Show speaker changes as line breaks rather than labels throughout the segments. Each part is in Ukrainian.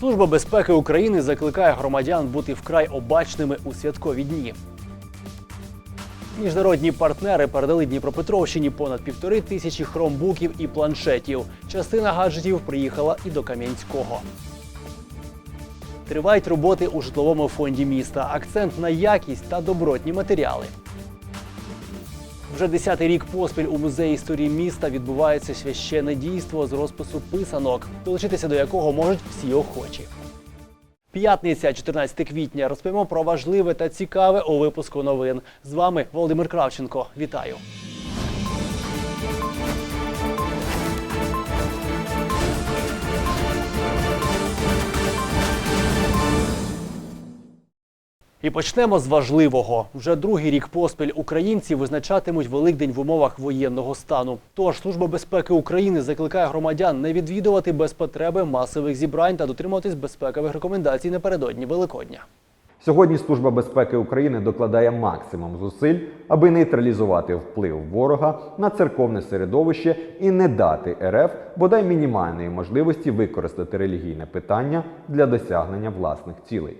Служба безпеки України закликає громадян бути вкрай обачними у святкові дні. Міжнародні партнери передали Дніпропетровщині понад півтори тисячі хромбуків і планшетів. Частина гаджетів приїхала і до Кам'янського. Тривають роботи у житловому фонді міста. Акцент на якість та добротні матеріали. Вже десятий рік поспіль у музеї історії міста відбувається священне дійство з розпису писанок, долучитися до якого можуть всі охочі. П'ятниця, 14 квітня, розповімо про важливе та цікаве у випуску новин. З вами Володимир Кравченко. Вітаю. І почнемо з важливого. Вже другий рік поспіль українці визначатимуть Великдень в умовах воєнного стану. Тож Служба безпеки України закликає громадян не відвідувати без потреби масових зібрань та дотримуватись безпекових рекомендацій напередодні Великодня.
Сьогодні Служба безпеки України докладає максимум зусиль, аби нейтралізувати вплив ворога на церковне середовище і не дати РФ бодай мінімальної можливості використати релігійне питання для досягнення власних цілей.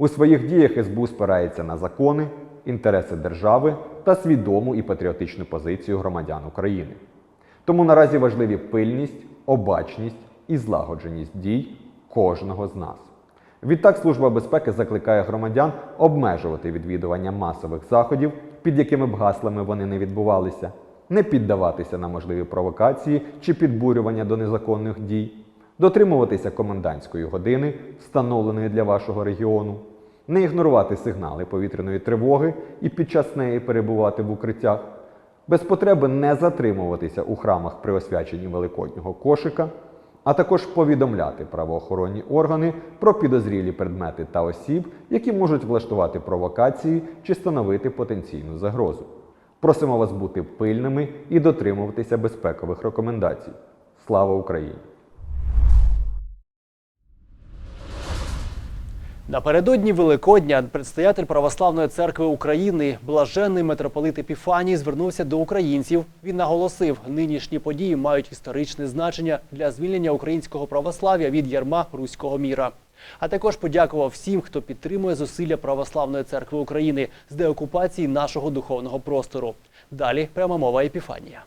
У своїх діях СБУ спирається на закони, інтереси держави та свідому і патріотичну позицію громадян України. Тому наразі важливі пильність, обачність і злагодженість дій кожного з нас. Відтак Служба безпеки закликає громадян обмежувати відвідування масових заходів, під якими б гаслами вони не відбувалися, не піддаватися на можливі провокації чи підбурювання до незаконних дій, дотримуватися комендантської години, встановленої для вашого регіону, не ігнорувати сигнали повітряної тривоги і під час неї перебувати в укриттях, без потреби не затримуватися у храмах при освяченні великоднього кошика, а також повідомляти правоохоронні органи про підозрілі предмети та осіб, які можуть влаштувати провокації чи становити потенційну загрозу. Просимо вас бути пильними і дотримуватися безпекових рекомендацій. Слава Україні!
Напередодні Великодня предстоятель Православної церкви України, блаженний митрополит Епіфаній, звернувся до українців. Він наголосив, нинішні події мають історичне значення для звільнення українського православ'я від ярма руського міра. А також подякував всім, хто підтримує зусилля Православної церкви України з деокупації нашого духовного простору. Далі пряма мова Епіфанія.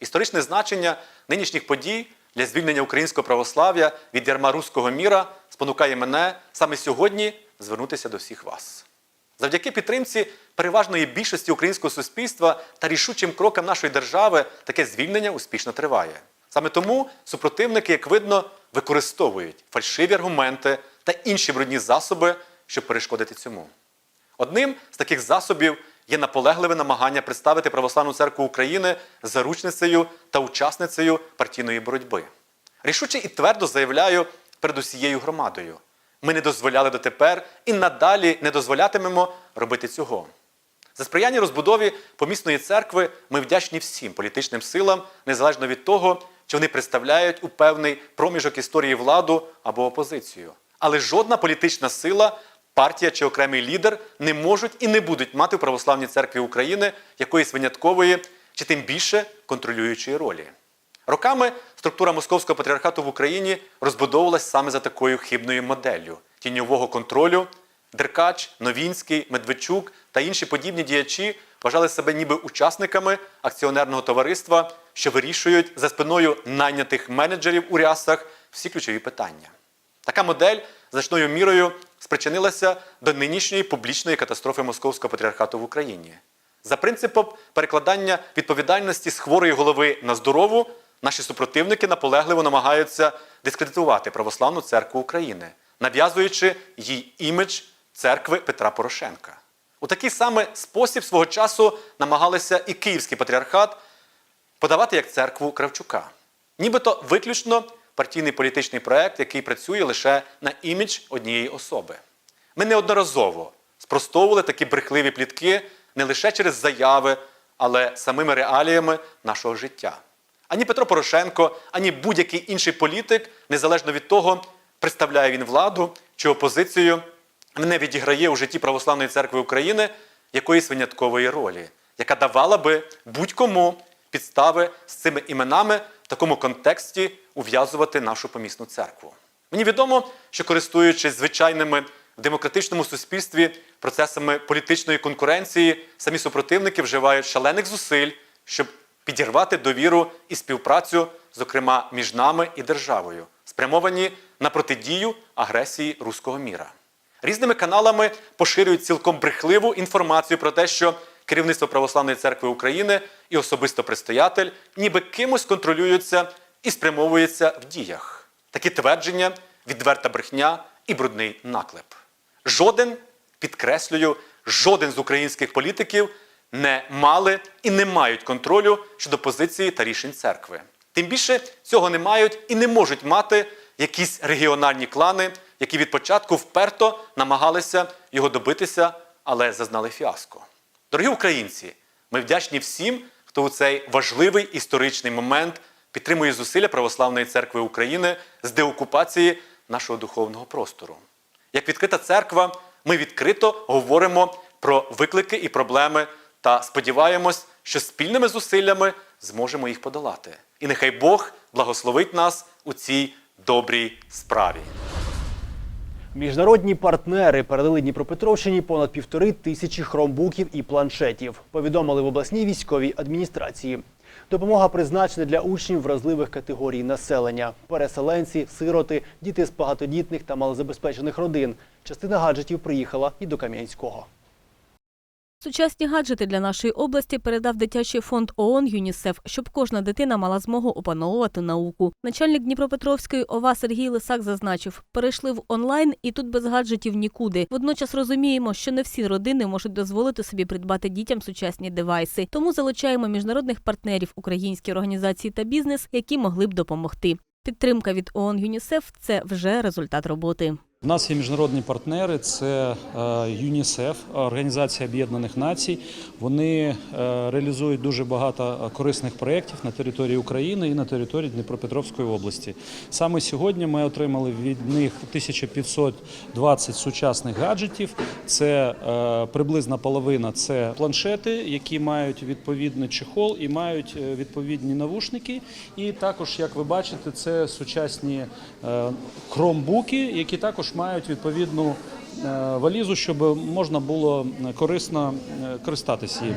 Історичне значення нинішніх подій для звільнення українського православ'я від ярма руського міра спонукає мене саме сьогодні звернутися до всіх вас. Завдяки підтримці переважної більшості українського суспільства та рішучим крокам нашої держави таке звільнення успішно триває. Саме тому супротивники, як видно, використовують фальшиві аргументи та інші брудні засоби, щоб перешкодити цьому. Одним з таких засобів є наполегливе намагання представити Православну церкву України заручницею та учасницею партійної боротьби. Рішуче і твердо заявляю перед усією громадою. Ми не дозволяли дотепер і надалі не дозволятимемо робити цього. За сприяння розбудові помісної церкви ми вдячні всім політичним силам, незалежно від того, чи вони представляють у певний проміжок історії владу або опозицію. Але жодна політична сила, партія чи окремий лідер не можуть і не будуть мати в православній церкві України якоїсь виняткової чи тим більше контролюючої ролі. Роками структура московського патріархату в Україні розбудовувалась саме за такою хибною моделлю тіньового контролю. Деркач, Новінський, Медведчук та інші подібні діячі вважали себе ніби учасниками акціонерного товариства, що вирішують за спиною найнятих менеджерів у рясах всі ключові питання. Така модель значною мірою спричинилася до нинішньої публічної катастрофи московського патріархату в Україні. За принципом перекладання відповідальності з хворої голови на здорову, наші супротивники наполегливо намагаються дискредитувати Православну церкву України, нав'язуючи їй імідж церкви Петра Порошенка. У такий саме спосіб свого часу намагалися і Київський патріархат подавати як церкву Кравчука. Нібито виключно партійний політичний проект, який працює лише на імідж однієї особи. Ми неодноразово спростовували такі брехливі плітки не лише через заяви, але самими реаліями нашого життя. Ані Петро Порошенко, ані будь-який інший політик, незалежно від того, представляє він владу чи опозицію, не відіграє у житті Православної церкви України якоїсь виняткової ролі, яка давала би будь-кому підстави з цими іменами такому контексті ув'язувати нашу помісну церкву. Мені відомо, що користуючись звичайними в демократичному суспільстві процесами політичної конкуренції, самі супротивники вживають шалених зусиль, щоб підірвати довіру і співпрацю, зокрема між нами і державою, спрямовані на протидію агресії руського міра. Різними каналами поширюють цілком брехливу інформацію про те, що керівництво Православної церкви України і особисто предстоятель ніби кимось контролюються і спрямовуються в діях. Такі твердження відверта брехня і брудний наклеп. Жоден, підкреслюю, жоден з українських політиків не мали і не мають контролю щодо позиції та рішень церкви. Тим більше цього не мають і не можуть мати якісь регіональні клани, які від початку вперто намагалися його добитися, але зазнали фіаско. Дорогі українці, ми вдячні всім, хто у цей важливий історичний момент підтримує зусилля Православної церкви України з деокупації нашого духовного простору. Як відкрита церква, ми відкрито говоримо про виклики і проблеми та сподіваємось, що спільними зусиллями зможемо їх подолати. І нехай Бог благословить нас у цій добрій справі.
Міжнародні партнери передали Дніпропетровщині понад півтори тисячі хромбуків і планшетів. Повідомили в обласній військовій адміністрації. Допомога призначена для учнів вразливих категорій населення: переселенці, сироти, діти з багатодітних та малозабезпечених родин. Частина гаджетів приїхала і до Кам'янського.
Сучасні гаджети для нашої області передав дитячий фонд ООН ЮНІСЕФ, щоб кожна дитина мала змогу опановувати науку. Начальник Дніпропетровської ОВА Сергій Лисак зазначив, перейшли в онлайн і тут без гаджетів нікуди. Водночас розуміємо, що не всі родини можуть дозволити собі придбати дітям сучасні девайси. Тому залучаємо міжнародних партнерів, українські організації та бізнес, які могли б допомогти. Підтримка від ООН ЮНІСЕФ це вже результат роботи.
У нас є міжнародні партнери, це е, ЮНІСЕФ, Організація Об'єднаних Націй. Вони е, реалізують дуже багато е, корисних проєктів на території України і на території Дніпропетровської області. Саме сьогодні ми отримали від них 1520 сучасних гаджетів. Це приблизна половина це планшети, які мають відповідний чехол і мають відповідні навушники. І також, як ви бачите, це сучасні хромбуки, які також мають відповідну е, валізу, щоб можна було е, корисно е, користатися їм.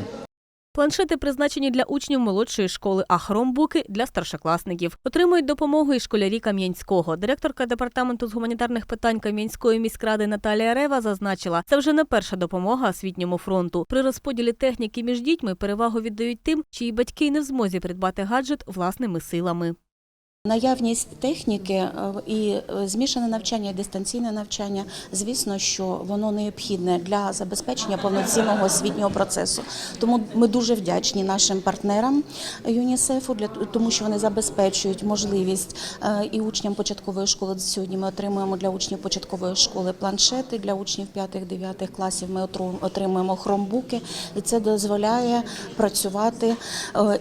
Планшети призначені для учнів молодшої школи, а хромбуки для старшокласників. Отримують допомогу і школярі Кам'янського. Директорка департаменту з гуманітарних питань Кам'янської міськради Наталія Рева зазначила, це вже не перша допомога освітньому фронту. При розподілі техніки між дітьми перевагу віддають тим, чиї батьки не в змозі придбати гаджет власними силами.
Наявність техніки е, і е, змішане навчання, і дистанційне навчання, звісно, що воно необхідне для забезпечення повноцінного освітнього процесу. Тому ми дуже вдячні нашим партнерам ЮНІСЕФу тому, що вони забезпечують можливість е, і учням початкової школи. Сьогодні ми отримуємо для учнів початкової школи планшети, для учнів 5-9 класів ми отримуємо хромбуки, і це дозволяє працювати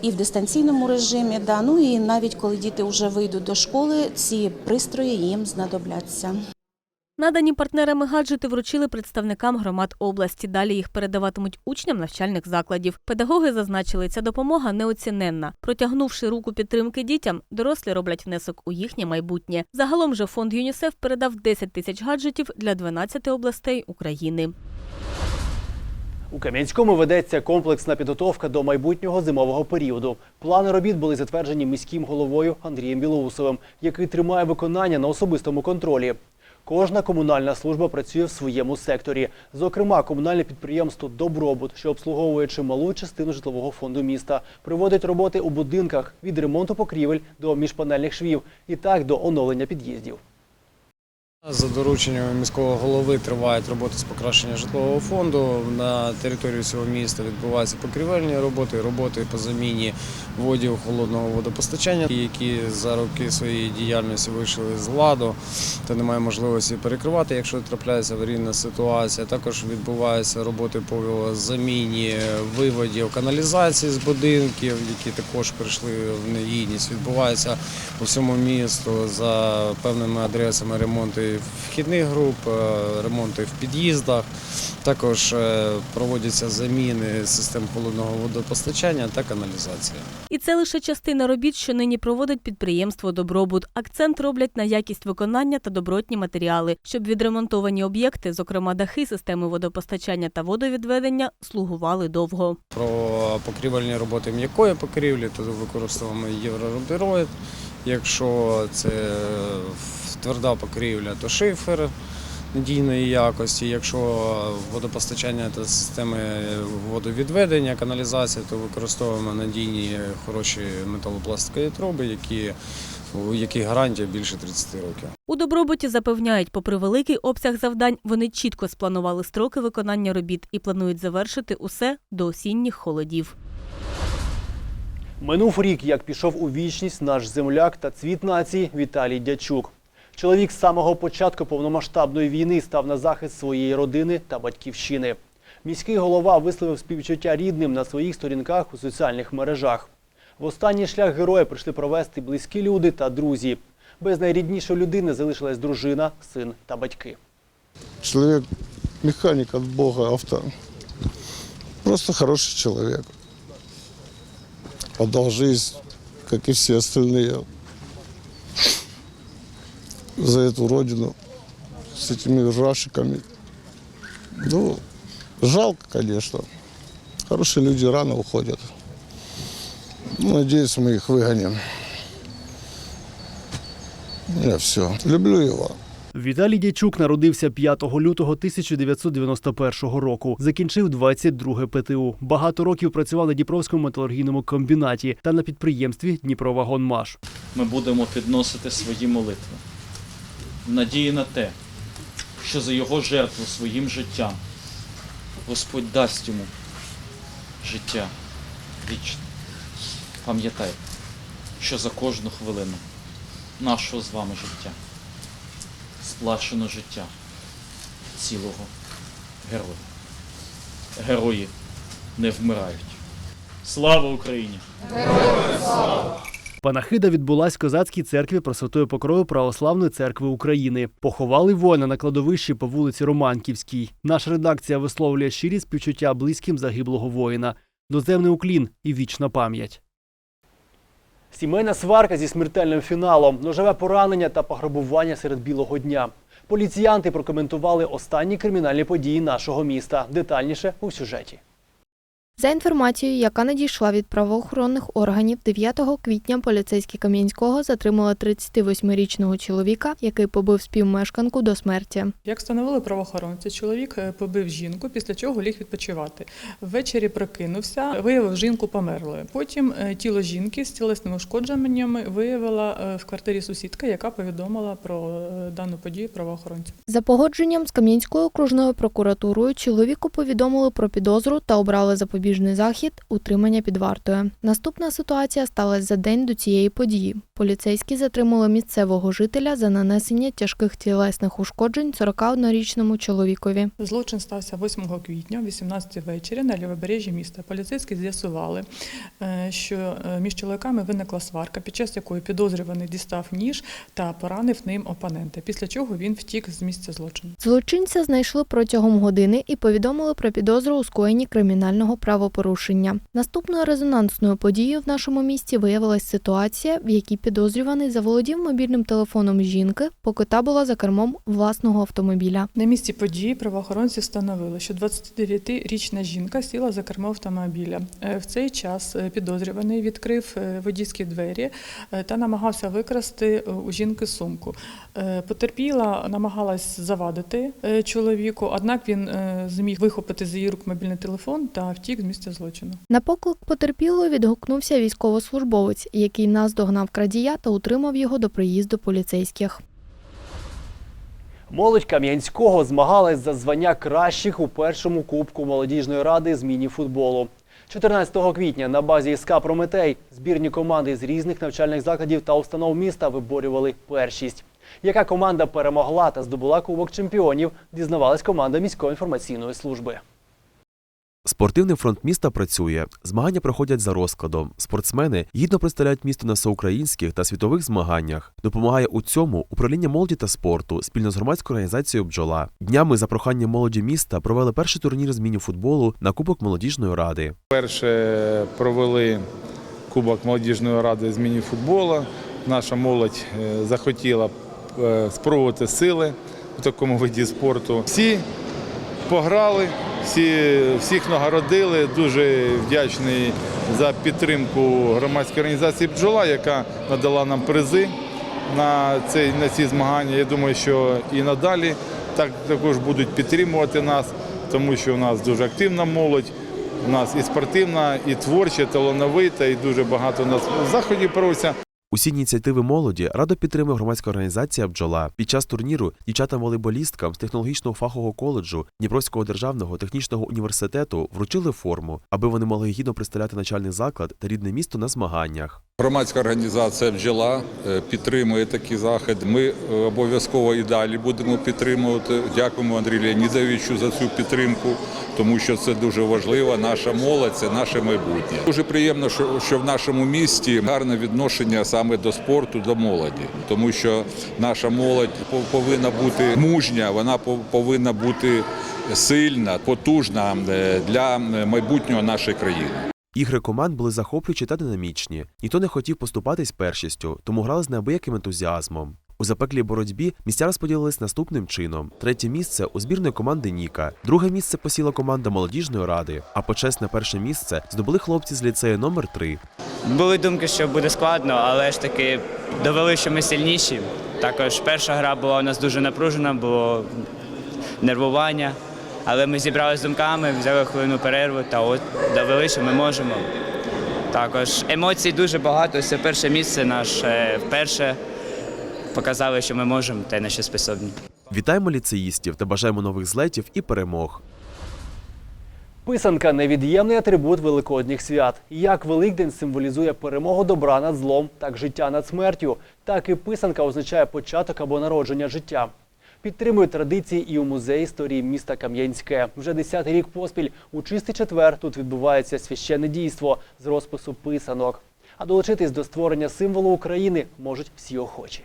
і в дистанційному режимі. Да, ну і навіть коли діти вже вийдуть до школи, ці пристрої їм знадобляться.
Надані партнерами гаджети вручили представникам громад області. Далі їх передаватимуть учням навчальних закладів. Педагоги зазначили, ця допомога неоціненна. Протягнувши руку підтримки дітям, дорослі роблять внесок у їхнє майбутнє. Загалом же фонд ЮНІСЕФ передав 10 тисяч гаджетів для 12 областей України.
У Кам'янському ведеться комплексна підготовка до майбутнього зимового періоду. Плани робіт були затверджені міським головою Андрієм Білоусовим, який тримає виконання на особистому контролі. Кожна комунальна служба працює в своєму секторі. Зокрема, комунальне підприємство Добробут, що обслуговує чималу частину житлового фонду міста, проводить роботи у будинках від ремонту покрівель до міжпанельних швів і так до оновлення під'їздів.
За дорученням міського голови тривають роботи з покращення житлового фонду. На території цього міста відбуваються покрівельні роботи, роботи по заміні водів холодного водопостачання, які за роки своєї діяльності вийшли з ладу, та немає можливості перекривати, якщо трапляється аварійна ситуація. Також відбуваються роботи по заміні виводів каналізації з будинків, які також прийшли в негідність. Відбуваються по всьому місту за певними адресами ремонти вхідних груп, е, ремонти в під'їздах. Також е, проводяться заміни систем холодного водопостачання та каналізації.
І це лише частина робіт, що нині проводить підприємство Добробут. Акцент роблять на якість виконання та добротні матеріали, щоб відремонтовані об'єкти, зокрема дахи, системи водопостачання та водовідведення, слугували довго.
Про покрівельні роботи м'якої покрівлі, то використовуємо єврорубероїд. Якщо це тверда покрівля, то шифер надійної якості. Якщо водопостачання та системи водовідведення, каналізація, то використовуємо надійні хороші металопластикові труби, які, у яких гарантія більше 30 років.
У добробуті запевняють, попри великий обсяг завдань, вони чітко спланували строки виконання робіт і планують завершити усе до осінніх холодів.
Минув рік, як пішов у вічність наш земляк та цвіт нації Віталій Дячук. Чоловік з самого початку повномасштабної війни став на захист своєї родини та батьківщини. Міський голова висловив співчуття рідним на своїх сторінках у соціальних мережах. В останній шлях героя прийшли провести близькі люди та друзі. Без найріднішої людини залишилась дружина, син та батьки.
Человек, механик от Бога, авто. Просто хороший человек. Отдал жизнь, как и все остальные, за эту родину с этими рашиками. Ну, жалко, конечно. Хорошие люди рано уходят. Ну, надеюсь, мы их выгоним. Я все. Люблю его.
Віталій Дячук народився 5 лютого 1991 року. Закінчив 22 ПТУ. Багато років працював на Дніпровському металургійному комбінаті та на підприємстві Дніпровагонмаш.
ми будемо підносити свої молитви. Надії на те, що за його жертву своїм життям Господь дасть йому життя вічне. Пам'ятайте, що за кожну хвилину нашого з вами життя сплачено життя цілого героя. Герої не вмирають. Слава Україні!
Панахида відбулась в козацькій церкві Пресвятої Покрою Православної церкви України. Поховали воїна на кладовищі по вулиці Романківській. Наша редакція висловлює щирі співчуття близьким загиблого воїна. Доземний уклін і вічна пам'ять. Сімейна сварка зі смертельним фіналом, ножове поранення та пограбування серед білого дня. Поліціянти прокоментували останні кримінальні події нашого міста. Детальніше у сюжеті.
За інформацією, яка надійшла від правоохоронних органів, 9 квітня поліцейські Кам'янського затримали 38-річного чоловіка, який побив співмешканку до смерті.
Як встановили правоохоронці, чоловік е, побив жінку, після чого ліг відпочивати. Ввечері прокинувся, виявив жінку померлою. Потім е, тіло жінки з тілесними ушкодженнями виявила е, в квартирі сусідка, яка повідомила про дану подію правоохоронцям.
За погодженням з Кам'янською окружною прокуратурою чоловіку повідомили про підозру та обрали запобіжний захід утримання під вартою. Наступна ситуація сталася за день до цієї події. Поліцейські затримали місцевого жителя за нанесення тяжких тілесних ушкоджень 41-річному чоловікові.
Злочин стався 8 квітня, о 18 ввечері на лівобережжі міста. Поліцейські з'ясували, е, що е, між чоловіками виникла сварка, під час якої підозрюваний дістав ніж та поранив ним опонента. Після чого він втік з місця злочину.
Злочинця знайшли протягом години і повідомили про підозру у скоєнні кримінального правопорушення. Наступною резонансною подією в нашому місті виявилась ситуація, в якій підозрюваний заволодів мобільним телефоном жінки, поки та була за кермом власного автомобіля.
На місці події правоохоронці встановили, що 29-річна жінка сіла за кермо автомобіля. Е, В цей час е, підозрюваний відкрив е, водійські двері та намагався викрасти у жінки сумку. Потерпіла намагалась завадити чоловіку, однак він зміг вихопити з її рук мобільний телефон та втік з місця злочину.
На поклик потерпілої відгукнувся військовослужбовець, який наздогнав крадія та утримав його до приїзду поліцейських.
Молодь Кам'янського змагалась за звання кращих у першому кубку молодіжної ради з міні-футболу. 14 квітня на базі СК Прометей збірні команди з різних навчальних закладів та установ міста виборювали першість. Яка команда перемогла та здобула кубок чемпіонів, дізнавалась команда міської інформаційної служби.
Спортивний фронт міста працює. Змагання проходять за розкладом. Спортсмени гідно представляють місто на всеукраїнських та світових змаганнях. Допомагає у цьому управління молоді та спорту спільно з громадською організацією Бджола. Днями за проханням молоді міста провели перший турнір з міні-футболу на Кубок молодіжної ради.
Перше провели Кубок молодіжної ради з міні-футболу. Наша молодь е, захотіла е, спробувати сили в такому виді спорту. Всі пограли, всі, всіх нагородили. Дуже вдячний за підтримку громадської організації Бджола, яка надала нам призи на, цей, на ці змагання. Я думаю, що і надалі так, також будуть підтримувати нас, тому що у нас дуже активна молодь. У нас і спортивна, і творча, талановита, і дуже багато у нас заходів проводиться.
Усі ініціативи молоді радо підтримує громадська організація Бджола. Під час турніру дівчатам-волейболісткам з технологічного фахового коледжу Дніпровського державного технічного університету вручили форму, аби вони могли гідно представляти начальний заклад та рідне місто на змаганнях.
Громадська організація «Бджола» е, підтримує такі заходи. Ми е, обов'язково і далі будемо підтримувати. Дякуємо Андрію Леонідовичу за цю підтримку, тому що це дуже важливо. Наша молодь це наше майбутнє. Дуже приємно, що, що в нашому місті гарне відношення саме до спорту, до молоді, тому що наша молодь повинна бути мужня, вона повинна бути сильна, потужна е, для майбутнього нашої країни.
Ігри команд були захоплюючі та динамічні. Ніхто не хотів поступатись першістю, тому грали з неабияким ентузіазмом. У запеклій боротьбі місця розподілились наступним чином: третє місце у збірної команди Ніка, друге місце посіла команда молодіжної ради, а почесне перше місце здобули хлопці з ліцею номер 3
Були думки, що буде складно, але ж таки довели, що ми сильніші. Також перша гра була у нас дуже напружена, було нервування. Але ми зібралися з думками, взяли хвилину перерву та от довели, що ми можемо. Також емоцій дуже багато. Це перше місце наше вперше показали, що ми можемо та й на що способні.
Вітаємо ліцеїстів та бажаємо нових злетів і перемог.
Писанка невід'ємний атрибут великодніх свят. Як Великдень символізує перемогу добра над злом, так життя над смертю, так і писанка означає початок або народження життя. Підтримують традиції і у музеї історії міста Кам'янське. Вже десятий рік поспіль у чистий четвер тут відбувається священне дійство з розпису писанок. А долучитись до створення символу України можуть всі охочі.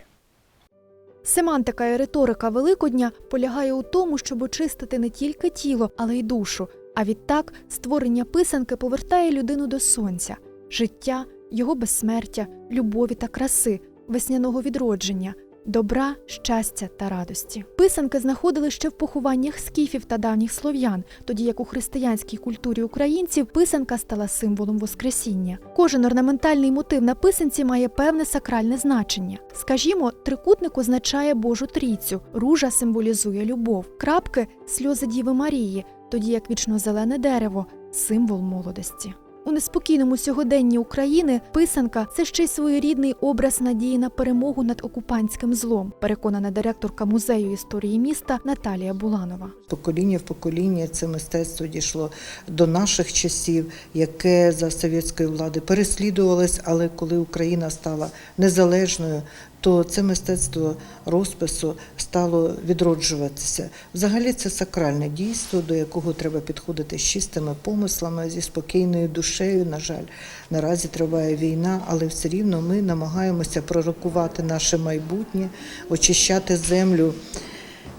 Семантика і риторика Великодня полягає у тому, щоб очистити не тільки тіло, але й душу. А відтак створення писанки повертає людину до сонця, життя, його безсмертя, любові та краси, весняного відродження, добра, щастя та радості. Писанки знаходили ще в похованнях скіфів та давніх слов'ян, тоді як у християнській культурі українців писанка стала символом Воскресіння. Кожен орнаментальний мотив на писанці має певне сакральне значення. Скажімо, трикутник означає Божу трійцю, ружа символізує любов, крапки сльози Діви Марії, тоді як вічно-зелене дерево символ молодості. У неспокійному сьогоденні України писанка це ще й своєрідний образ надії на перемогу над окупантським злом, переконана директорка музею історії міста Наталія Буланова.
Покоління в покоління це мистецтво дійшло до наших часів, яке за совєтської влади переслідувалось, але коли Україна стала незалежною, то це мистецтво розпису стало відроджуватися. Взагалі це сакральне дійство, до якого треба підходити з чистими помислами, зі спокійною душею. На жаль, наразі триває війна, але все рівно ми намагаємося пророкувати наше майбутнє, очищати землю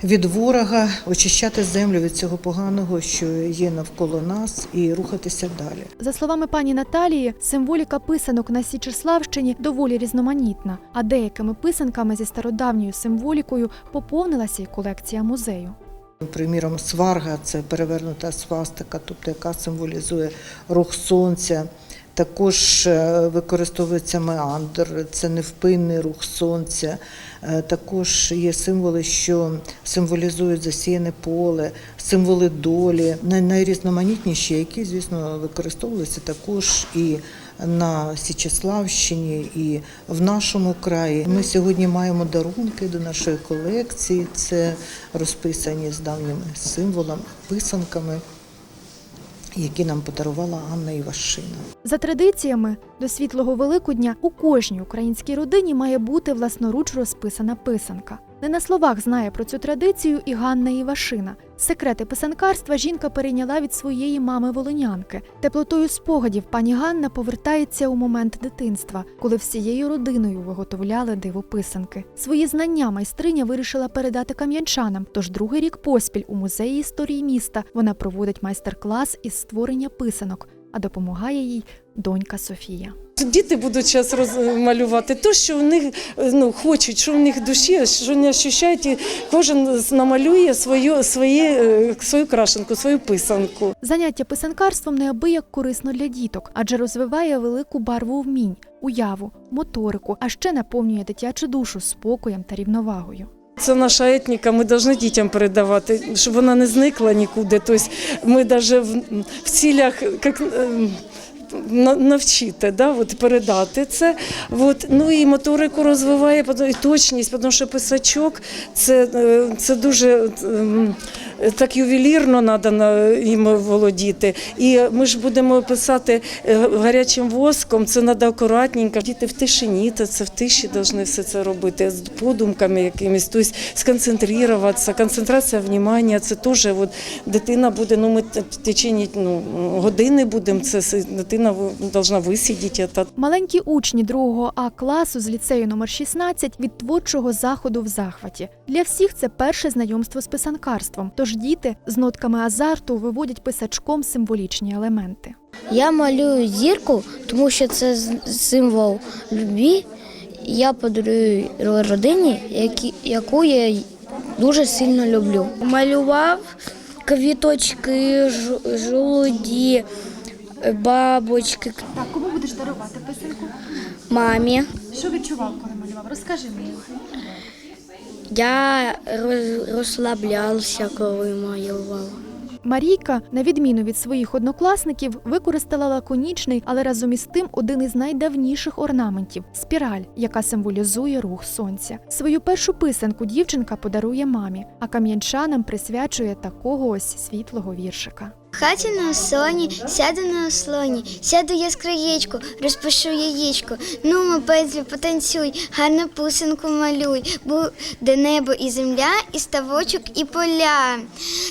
від ворога, очищати землю від цього поганого, що є навколо нас, і рухатися далі.
За словами пані Наталії, символіка писанок на Січеславщині доволі різноманітна, а деякими писанками зі стародавньою символікою поповнилася й колекція музею.
Приміром, сварга це перевернута свастика, тобто яка символізує рух сонця. Також е, використовується меандр, це невпинний рух сонця. Е, Також є символи, що символізують засіяне поле, символи долі, найрізноманітніші, які, звісно, використовуються також і на Січеславщині, і в нашому краї. Ми сьогодні маємо дарунки до нашої колекції. Це розписані з давніми символами, писанками, які нам подарувала Анна Івашина.
За традиціями, до світлого Великодня у кожній українській родині має бути власноруч розписана писанка. Не на словах знає про цю традицію і Ганна Івашина. Секрети писанкарства жінка перейняла від своєї мами волонянки. Теплотою спогадів пані Ганна повертається у момент дитинства, коли всією родиною виготовляли дивописанки. Свої знання майстриня вирішила передати кам'янчанам. Тож другий рік поспіль у музеї історії міста вона проводить майстер-клас із створення писанок, а допомагає їй донька Софія.
Діти будуть зараз розмалювати те, що в них ну, хочуть, що в них душі, що вони відчувають, і кожен намалює свою, своє, свою крашенку, свою писанку.
Заняття писанкарством неабияк корисно для діток, адже розвиває велику барву вмінь, уяву, моторику, а ще наповнює дитячу душу спокоєм та рівновагою.
Це наша етніка, ми повинні дітям передавати, щоб вона не зникла нікуди. Тобто ми навіть в, в цілях як, ем, навчити, да, от, передати це. От, ну і моторику розвиває, і точність, тому що писачок це, е, це дуже ем, так ювелірно треба їм володіти. І ми ж будемо писати е, гарячим воском, це треба акуратненько. Діти в тишині, це в тиші повинні все це робити, з подумками якимись, тобто сконцентруватися. Концентрація внимання, це теж от, дитина буде, ну ми в течение ну, години будемо, це дитина повинна висидіти.
Маленькі учні 2 А класу з ліцею номер 16 від творчого заходу в захваті. Для всіх це перше знайомство з писанкарством. Тож діти з нотками азарту виводять писачком символічні елементи.
Я малюю зірку, тому що це символ любві. Я подарую родині, яку я дуже сильно люблю. Малював квіточки, жолуді, бабочки.
Так, кому будеш дарувати писанку?
Мамі.
Що відчував, коли малював? Розкажи мені.
Я роз- розслаблявся, коли малював.
Марійка, на відміну від своїх однокласників, використала лаконічний, але разом із тим один із найдавніших орнаментів спіраль, яка символізує рух сонця. Свою першу писанку дівчинка подарує мамі, а кам'янчанам присвячує такого ось світлого віршика.
В хаті на ослоні, сяду на ослоні, сяду я з краєчку, розпишу яєчко. Ну, ми пензлю, потанцюй, гарну пусинку малюй, буде небо і земля, і ставочок, і поля.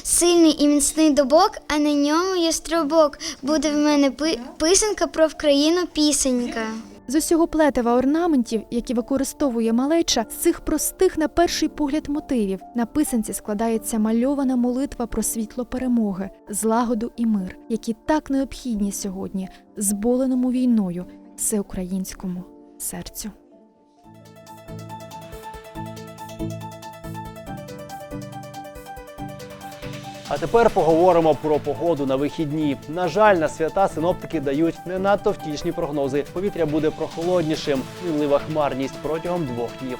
Сильний і міцний дубок, а на ньому є струбок. Буде в мене писанка про Вкраїну пісенька.
З усього плетива орнаментів, які використовує малеча, з цих простих на перший погляд мотивів на писанці складається мальована молитва про світло перемоги, злагоду і мир, які так необхідні сьогодні, зболеному війною, всеукраїнському серцю.
А тепер поговоримо про погоду на вихідні. На жаль, на свята синоптики дають не надто втішні прогнози. Повітря буде прохолоднішим, мінлива хмарність протягом двох днів.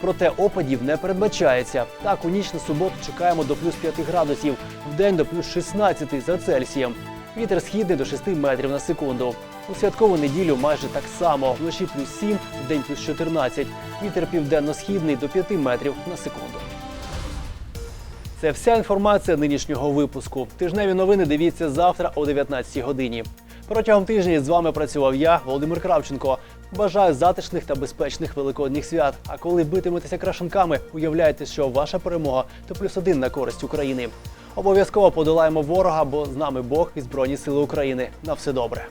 Проте опадів не передбачається. Так, у ніч на суботу чекаємо до плюс 5 градусів, в день до плюс 16 за Цельсієм. Вітер східний до 6 метрів на секунду. У святкову неділю майже так само. Вночі плюс 7, в день плюс 14. Вітер південно-східний до 5 метрів на секунду. Це вся інформація нинішнього випуску. Тижневі новини дивіться завтра о 19 годині. Протягом тижня з вами працював я, Володимир Кравченко. Бажаю затишних та безпечних великодніх свят. А коли битиметеся крашенками, уявляйте, що ваша перемога то плюс один на користь України. Обов'язково подолаємо ворога, бо з нами Бог і Збройні Сили України. На все добре.